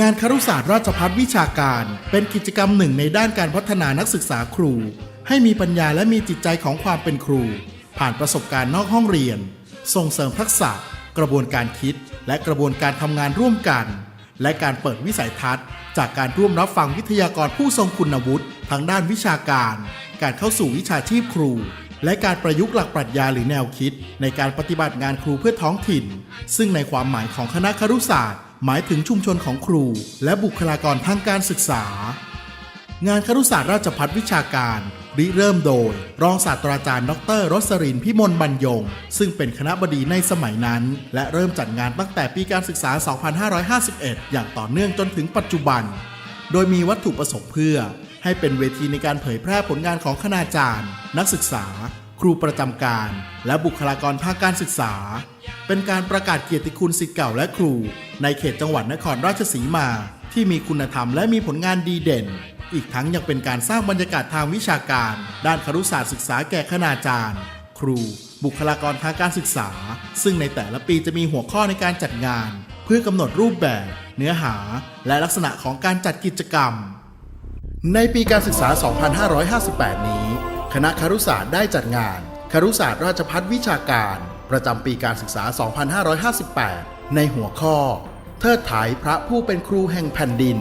งานคารุศาสตร์ราชพัฒวิชาการ เป็นกิจกรรมหนึ่งในด้านการพัฒนานักศึกษาครู ให้มีปัญญาและมีจิตใจของความเป็นครู ผ่านประสบการณ์นอกห้องเรียน ส่งเสริมทักษะ กระบวนการคิด และกระบวนการทำงานร่วมกัน และการเปิดวิสัยทัศน์ จากการร่วมรับฟังวิทยากรผู้ทรงคุณวุฒิทางด้านวิชาการ การเข้าสู่วิชาชีพครู และการประยุกต์หลักปรัชญาหรือแนวคิด ในการปฏิบัติงานครูเพื่อท้องถิ่น ซึ่งในความหมายของคณะครุศาสตร์ หมายถึงชุมชนของครู และบุคลากรทางการศึกษา งานครุศาสตร์ราชพัฒวิชาการริเริ่มโดย รองศาสตราจารย์ดรรสรินพิมลบรรยง ซึ่งเป็นคณะบดีในสมัยนั้น และเริ่มจัดงานตั้งแต่ปีการศึกษา 2551 อย่างต่อเนื่องจนถึงปัจจุบัน โดยมีวัตถุประสงค์เพื่อ ให้เป็นเวทีในการเผยแพร่ผลงานของคณาจารย์ นักศึกษา ครูประจำการ และบุคลากรภาคการศึกษา เป็นการประกาศเกียรติคุณศิษย์เก่าและครู ในเขตจังหวัดนครราชสีมา ที่มีคุณธรรมและมีผลงานดีเด่น อีกทั้งยังเป็นการสร้างบรรยากาศทางวิชาการ ด้านครุศาสตร์ศึกษาแก่คณาจารย์ ครู บุคลากรทางการศึกษา ซึ่งในแต่ละปีจะมีหัวข้อในการจัดงาน เพื่อกำหนดรูปแบบ เนื้อหา และลักษณะของการจัดกิจกรรม ในปีการศึกษา 2558 นี้ คณะครุศาสตร์ได้จัดงานครุศาสตร์ราชพัฒวิชาการ ประจำปีการศึกษา 2558 ในหัวข้อ เทิดไถพระผู้เป็นครูแห่งแผ่นดิน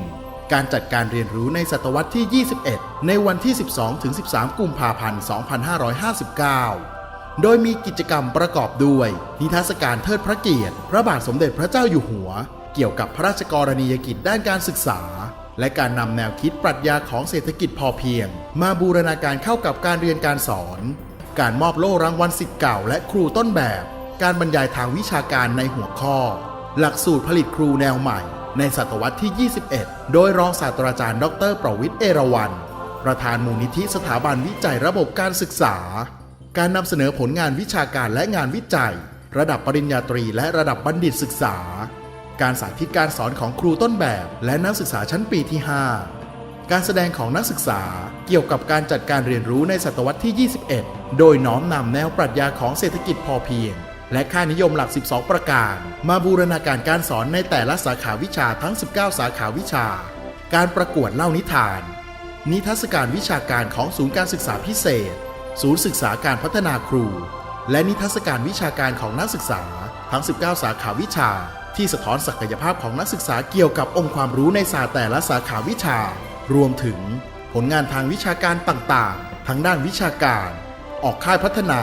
การจัดการเรียนรู้ในศตวรรษที่ 21 ในวันที่ 12-13 กุมภาพันธ์ 2559โดยมีกิจกรรมประกอบด้วย นิทรรศการเทิดพระเกียรติ พระบาทสมเด็จพระเจ้าอยู่หัว เกี่ยวกับพระราชกรณียกิจด้านการศึกษา และการนำแนวคิดปรัชญาของเศรษฐกิจพอเพียง มาบูรณาการเข้ากับการเรียนการสอน การมอบโล่รางวัลสิทธิ์เก่า และครูต้นแบบ การบรรยายทางวิชาการในหัวข้อ หลักสูตรผลิตครูแนวใหม่ ในศตวรรษที่ 21 โดยรองศาสตราจารย์ ดร ประวิทย์เอราวันประธานมูลนิธิสถาบันวิจัยระบบการศึกษา การนำเสนอผลงานวิชาการและงานวิจัย ระดับปริญญาตรีและระดับบัณฑิตศึกษา การสาธิตการสอนของครูต้นแบบ และนักศึกษาชั้นปีที่ 5 การแสดงของนักศึกษาเกี่ยวกับการจัดการเรียนรู้ในศตวรรษที่ 21 โดยน้อมนำแนวปรัชญาของเศรษฐกิจพอเพียง และค่านิยมหลัก 12 ประการ มาบูรณาการการสอนในแต่ละสาขาวิชาทั้ง 19 สาขาวิชา การประกวดเล่านิทาน นิทรรศการวิชาการของศูนย์การศึกษาพิเศษ ศูนย์ศึกษาการพัฒนาครู และนิทรรศการวิชาการของนักศึกษาทั้ง 19 สาขาวิชา ที่สะท้อนศักยภาพของนักศึกษาเกี่ยวกับองค์ความรู้ในศาสตร์แต่ละสาขาวิชา รวมถึงผลงานทางวิชาการต่างๆ ทั้งด้านวิชาการ ออกค่ายพัฒนา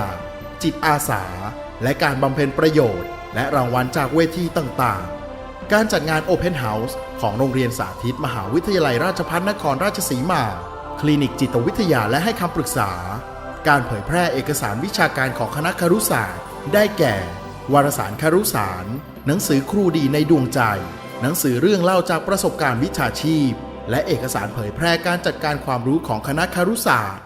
จิตอาสา และการบำเพ็ญประโยชน์ และรางวัลจากเวทีต่างๆ การจัดงาน Open House ของโรงเรียนสาธิตมหาวิทยาลัยราชภัฏนครราชสีมา คลินิกจิตวิทยาและให้คำปรึกษา การเผยแพร่เอกสารวิชาการของคณะครุศาสตร์ ได้แก่ วารสารคารุสาสตร์หนังสือครูดีในดวงใจ หนังสือเรื่องเล่าจากประสบการณ์วิชาชีพ และเอกสารเผยแพร่การจัดการความรู้ของคณะคารุศาสตร์